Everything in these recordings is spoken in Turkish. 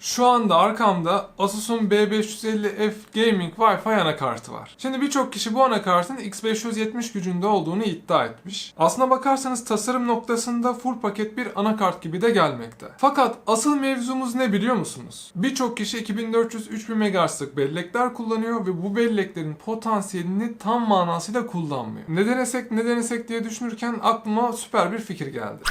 Şu anda arkamda Asus'un B550F Gaming Wi-Fi anakartı var. Şimdi birçok kişi bu anakartın X570 gücünde olduğunu iddia etmiş. Aslına bakarsanız tasarım noktasında full paket bir anakart gibi de gelmekte. Fakat asıl mevzumuz ne biliyor musunuz? Birçok kişi 2400-3000 MHz'lık bellekler kullanıyor ve bu belleklerin potansiyelini tam manasıyla kullanmıyor. Ne denesek ne denesek diye düşünürken aklıma süper bir fikir geldi.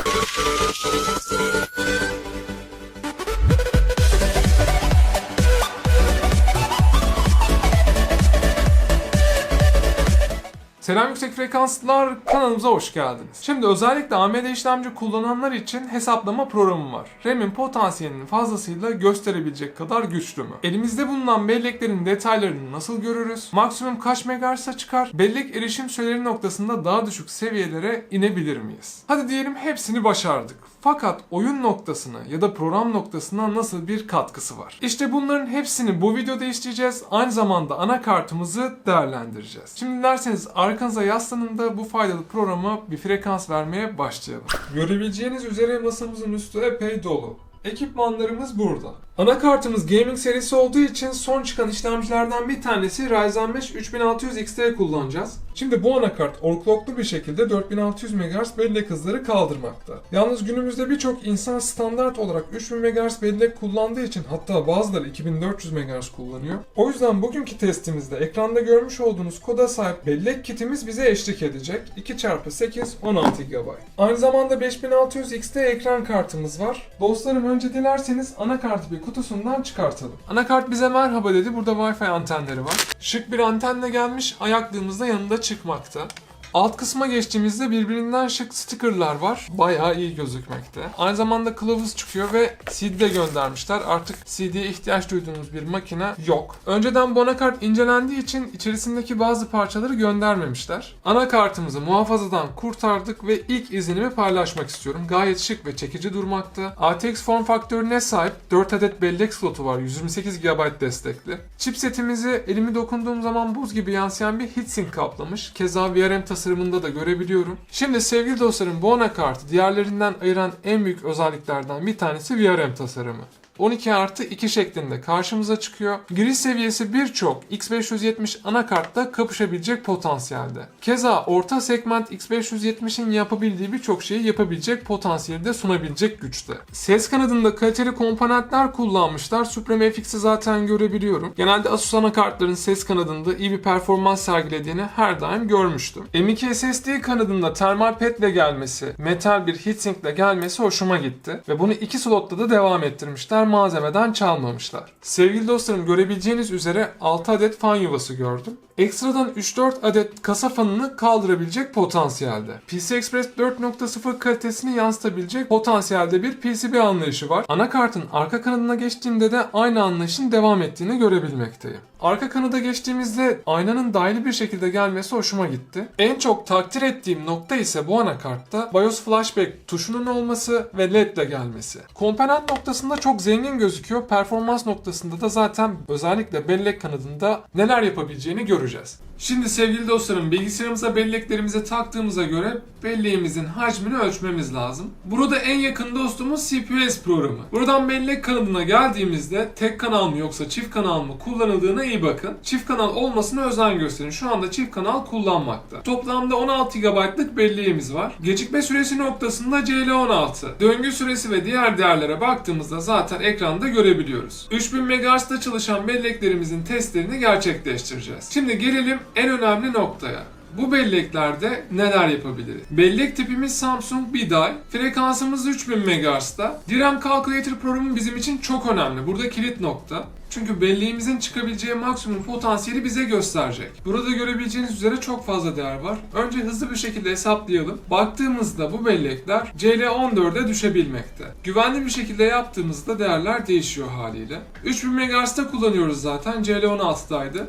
Selam yüksek frekanslar kanalımıza hoş geldiniz. Şimdi özellikle AMD işlemci kullananlar için hesaplama programı var. RAM'in potansiyelini fazlasıyla gösterebilecek kadar güçlü mü? Elimizde bulunan belleklerin detaylarını nasıl görürüz? Maksimum kaç megahertz'a çıkar? Bellek erişim süreleri noktasında daha düşük seviyelere inebilir miyiz? Hadi diyelim hepsini başardık. Fakat oyun noktasına ya da program noktasına nasıl bir katkısı var? İşte bunların hepsini bu videoda işleyeceğiz. Aynı zamanda anakartımızı değerlendireceğiz. Şimdi derseniz arkanıza yaslanın da bu faydalı programa bir frekans vermeye başlayalım. Görebileceğiniz üzere masamızın üstü epey dolu. Ekipmanlarımız burada. Anakartımız gaming serisi olduğu için son çıkan işlemcilerden bir tanesi Ryzen 5 3600 XT kullanacağız. Şimdi bu anakart overclocklu bir şekilde 4600 MHz bellek hızları kaldırmakta. Yalnız günümüzde birçok insan standart olarak 3000 MHz bellek kullandığı için hatta bazıları 2400 MHz kullanıyor. O yüzden bugünkü testimizde ekranda görmüş olduğunuz koda sahip bellek kitimiz bize eşlik edecek. 2x8 16 GB. Aynı zamanda 5600 XT ekran kartımız var. Dostlarım önce dilerseniz anakartı bir kutusundan çıkartalım. Anakart bize merhaba dedi. Burada Wi-Fi antenleri var. Şık bir antenle gelmiş. Ayaklığımız da yanında çıkmakta. Alt kısma geçtiğimizde birbirinden şık stickerlar var. Bayağı iyi gözükmekte. Aynı zamanda kılavuz çıkıyor ve CD de göndermişler. Artık CD'ye ihtiyaç duyduğunuz bir makine yok. Önceden bu anakart incelendiği için içerisindeki bazı parçaları göndermemişler. Anakartımızı muhafazadan kurtardık ve ilk izlenimi paylaşmak istiyorum. Gayet şık ve çekici durmakta. ATX form faktörüne sahip 4 adet bellek slotu var. 128 GB destekli. Chipsetimizi elimi dokunduğum zaman buz gibi yansıyan bir heatsink kaplamış. Keza VRM tasarımında da görebiliyorum. Şimdi sevgili dostlarım bu anakartı diğerlerinden ayıran en büyük özelliklerden bir tanesi VRM tasarımı. 12 artı 2 şeklinde karşımıza çıkıyor. Giriş seviyesi birçok X570 anakartla kapışabilecek potansiyelde. Keza orta segment X570'in yapabildiği birçok şeyi yapabilecek potansiyeli de sunabilecek güçte. Ses kanadında kaliteli komponentler kullanmışlar. Supreme FX'i zaten görebiliyorum. Genelde Asus anakartların ses kanadında iyi bir performans sergilediğini her daim görmüştüm. M.2 SSD kanadında termal pedle gelmesi, metal bir heatsinkle gelmesi hoşuma gitti. Ve bunu iki slotta da devam ettirmişler malzemeden çalmamışlar. Sevgili dostlarım görebileceğiniz üzere 6 adet fan yuvası gördüm. Ekstradan 3-4 adet kasa fanını kaldırabilecek potansiyelde. PC Express 4.0 kalitesini yansıtabilecek potansiyelde bir PCB anlayışı var. Anakartın arka kanadına geçtiğimde de aynı anlayışın devam ettiğini görebilmekteyim. Arka kanada geçtiğimizde aynanın dahili bir şekilde gelmesi hoşuma gitti. En çok takdir ettiğim nokta ise bu anakartta BIOS Flashback tuşunun olması ve LED ile gelmesi. Komponent noktasında çok zengin gözüküyor. Performans noktasında da zaten özellikle bellek kanadında neler yapabileceğini göreceğiz. Şimdi sevgili dostlarım bilgisayarımıza belleklerimize taktığımıza göre belleğimizin hacmini ölçmemiz lazım. Burada en yakın dostumuz CPUS programı. Buradan bellek kanadına geldiğimizde tek kanal mı yoksa çift kanal mı kullanıldığına iyi bakın. Çift kanal olmasına özen gösterin. Şu anda çift kanal kullanmakta. Toplamda 16 GB'lık belleğimiz var. Gecikme süresi noktasında CL16. Döngü süresi ve diğer değerlere baktığımızda zaten ekranda görebiliyoruz. 3000 MHz'da çalışan belleklerimizin testlerini gerçekleştireceğiz. Şimdi gelelim en önemli noktaya. Bu belleklerde neler yapabiliriz? Bellek tipimiz Samsung BDI. Frekansımız 3000 MHz'da. DRAM Calculator programı bizim için çok önemli. Burada kilit nokta. Çünkü belleğimizin çıkabileceği maksimum potansiyeli bize gösterecek. Burada görebileceğiniz üzere çok fazla değer var. Önce hızlı bir şekilde hesaplayalım. Baktığımızda bu bellekler CL14'e düşebilmekte. Güvenli bir şekilde yaptığımızda değerler değişiyor haliyle. 3000 MHz'da kullanıyoruz zaten. CL16'daydı.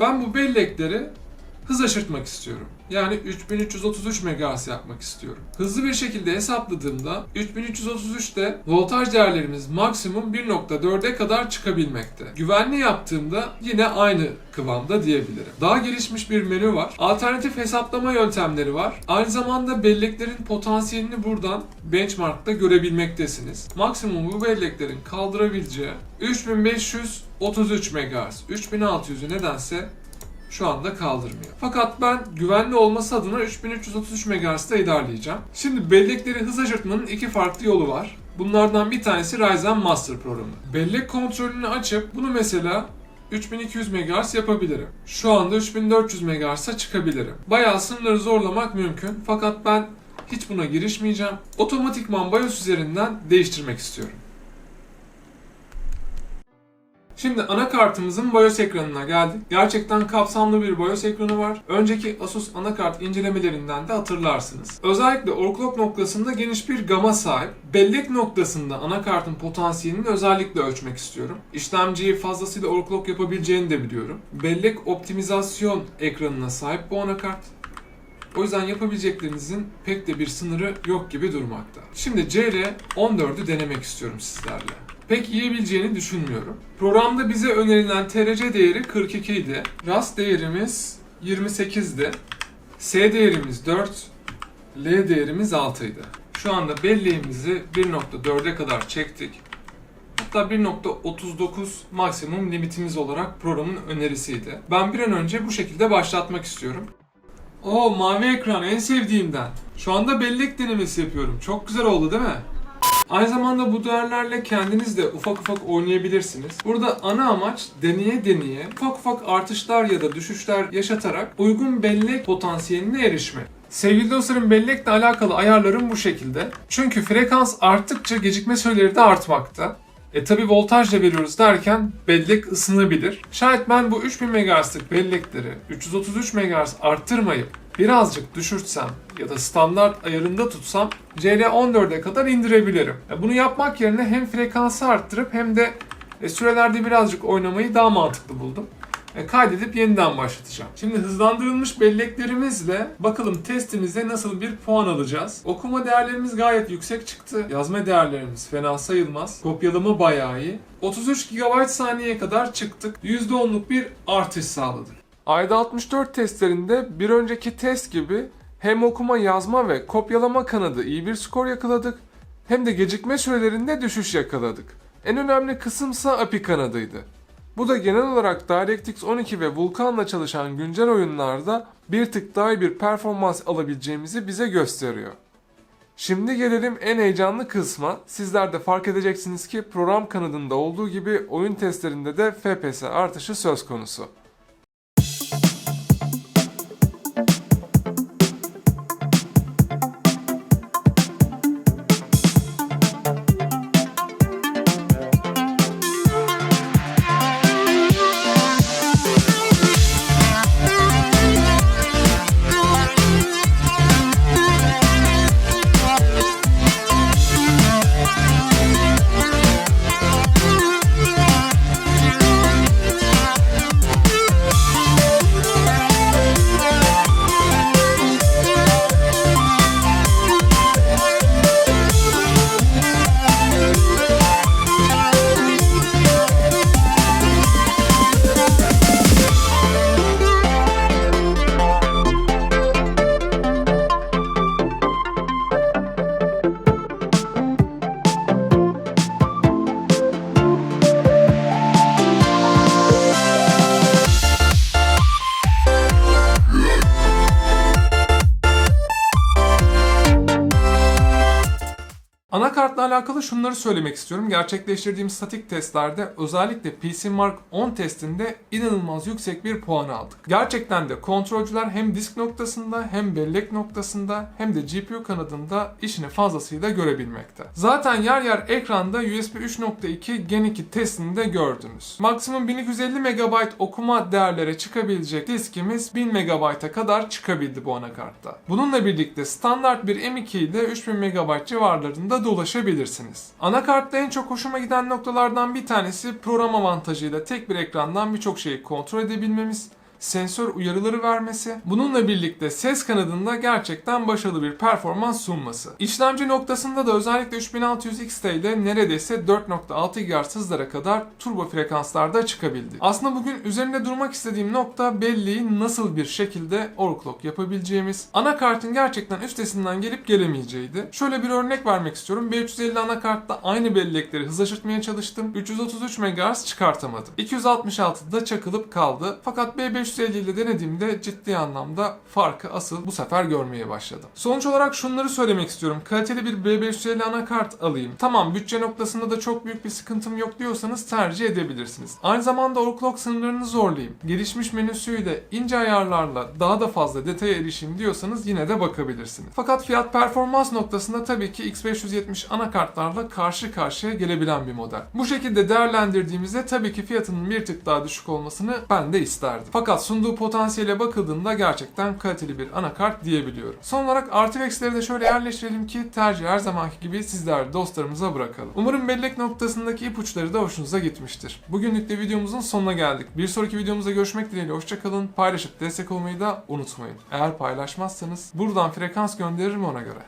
Ben bu bellekleri hız aşırtmak istiyorum. Yani 3333 MHz yapmak istiyorum. Hızlı bir şekilde hesapladığımda 3333'te voltaj değerlerimiz maksimum 1.4'e kadar çıkabilmekte. Güvenli yaptığımda yine aynı kıvamda diyebilirim. Daha gelişmiş bir menü var. Alternatif hesaplama yöntemleri var. Aynı zamanda belleklerin potansiyelini buradan benchmarkta görebilmektesiniz. Maksimum bu belleklerin kaldırabileceği 3533 MHz. 3600'ü nedense şu anda kaldırmıyor. Fakat ben güvenli olması adına 3333 MHz'de ilerleyeceğim. Şimdi bellekleri hız aşırtmanın iki farklı yolu var. Bunlardan bir tanesi Ryzen Master programı. Bellek kontrolünü açıp bunu mesela 3200 MHz yapabilirim. Şu anda 3400 MHz'a çıkabilirim. Bayağı sınırları zorlamak mümkün. Fakat ben hiç buna girişmeyeceğim. Otomatikman BIOS üzerinden değiştirmek istiyorum. Şimdi anakartımızın BIOS ekranına geldik. Gerçekten kapsamlı bir BIOS ekranı var. Önceki Asus anakart incelemelerinden de hatırlarsınız. Özellikle overclock noktasında geniş bir gama sahip. Bellek noktasında anakartın potansiyelini özellikle ölçmek istiyorum. İşlemciyi fazlasıyla overclock yapabileceğini de biliyorum. Bellek optimizasyon ekranına sahip bu anakart. O yüzden yapabileceklerinizin pek de bir sınırı yok gibi durmakta. Şimdi CL14'ü denemek istiyorum sizlerle. Pek yiyebileceğini düşünmüyorum. Programda bize önerilen TRC değeri 42 idi. RAS değerimiz 28'di. S değerimiz 4. L değerimiz 6 idi. Şu anda belleğimizi 1.4'e kadar çektik. Hatta 1.39 maksimum limitimiz olarak programın önerisiydi. Ben bir an önce bu şekilde başlatmak istiyorum. Oo mavi ekran en sevdiğimden. Şu anda bellek denemesi yapıyorum. Çok güzel oldu değil mi? Aynı zamanda bu değerlerle kendiniz de ufak ufak oynayabilirsiniz. Burada ana amaç deneye deneye ufak ufak artışlar ya da düşüşler yaşatarak uygun bellek potansiyeline erişmek. Sevgili dostlarım bellekle alakalı ayarlarım bu şekilde. Çünkü frekans arttıkça gecikme süreleri de artmakta. E tabi voltajla veriyoruz derken bellek ısınabilir. Şayet ben bu 3000 MHz'lık bellekleri 333 MHz arttırmayıp birazcık düşürtsem ya da standart ayarında tutsam CL14'e kadar indirebilirim. E bunu yapmak yerine hem frekansı arttırıp hem de e, sürelerde birazcık oynamayı daha mantıklı buldum. E, kaydedip yeniden başlatacağım. Şimdi hızlandırılmış belleklerimizle bakalım testimizde nasıl bir puan alacağız. Okuma değerlerimiz gayet yüksek çıktı. Yazma değerlerimiz fena sayılmaz. Kopyalama bayağı iyi. 33 GB saniyeye kadar çıktık. %10'luk bir artış sağladık. Ayda 64 testlerinde bir önceki test gibi hem okuma yazma ve kopyalama kanadı iyi bir skor yakaladık hem de gecikme sürelerinde düşüş yakaladık. En önemli kısımsa API kanadıydı. Bu da genel olarak DirectX 12 ve Vulkan'la çalışan güncel oyunlarda bir tık daha iyi bir performans alabileceğimizi bize gösteriyor. Şimdi gelelim en heyecanlı kısma. Sizler de fark edeceksiniz ki program kanadında olduğu gibi oyun testlerinde de FPS artışı söz konusu. Alakalı şunları söylemek istiyorum. Gerçekleştirdiğim statik testlerde özellikle PC Mark 10 testinde inanılmaz yüksek bir puan aldık. Gerçekten de kontrolcüler hem disk noktasında hem bellek noktasında hem de GPU kanadında işini fazlasıyla görebilmekte. Zaten yer yer ekranda USB 3.2 Gen 2 testini de gördünüz. Maksimum 1250 MB okuma değerlere çıkabilecek diskimiz 1000 MB'a kadar çıkabildi bu anakartta. Bununla birlikte standart bir M2 ile 3000 MB civarlarında da ulaşabilirsiniz. Anakartta en çok hoşuma giden noktalardan bir tanesi program avantajıyla tek bir ekrandan birçok şeyi kontrol edebilmemiz sensör uyarıları vermesi, bununla birlikte ses kanadında gerçekten başarılı bir performans sunması. İşlemci noktasında da özellikle 3600 XT ile neredeyse 4.6 GHz hızlara kadar turbo frekanslarda çıkabildi. Aslında bugün üzerinde durmak istediğim nokta belleği nasıl bir şekilde overclock yapabileceğimiz, anakartın gerçekten üstesinden gelip gelemeyeceğiydi. Şöyle bir örnek vermek istiyorum. B350 anakartta aynı bellekleri hızlaştırmaya çalıştım. 333 MHz çıkartamadım. 266'da çakılıp kaldı. Fakat B550 ile denediğimde ciddi anlamda farkı asıl bu sefer görmeye başladım. Sonuç olarak şunları söylemek istiyorum. Kaliteli bir B550 anakart alayım. Tamam bütçe noktasında da çok büyük bir sıkıntım yok diyorsanız tercih edebilirsiniz. Aynı zamanda overclock sınırlarını zorlayayım. Gelişmiş menüsüyle ince ayarlarla daha da fazla detaya erişeyim diyorsanız yine de bakabilirsiniz. Fakat fiyat performans noktasında tabii ki X570 anakartlarla karşı karşıya gelebilen bir model. Bu şekilde değerlendirdiğimizde tabii ki fiyatının bir tık daha düşük olmasını ben de isterdim. Fakat sunduğu potansiyele bakıldığında gerçekten kaliteli bir anakart diyebiliyorum. Son olarak eksileri de şöyle yerleştirelim ki tercih her zamanki gibi sizler dostlarımıza bırakalım. Umarım bellek noktasındaki ipuçları da hoşunuza gitmiştir. Bugünlük de videomuzun sonuna geldik. Bir sonraki videomuzda görüşmek dileğiyle hoşçakalın. Paylaşıp destek olmayı da unutmayın. Eğer paylaşmazsanız buradan frekans gönderirim ona göre.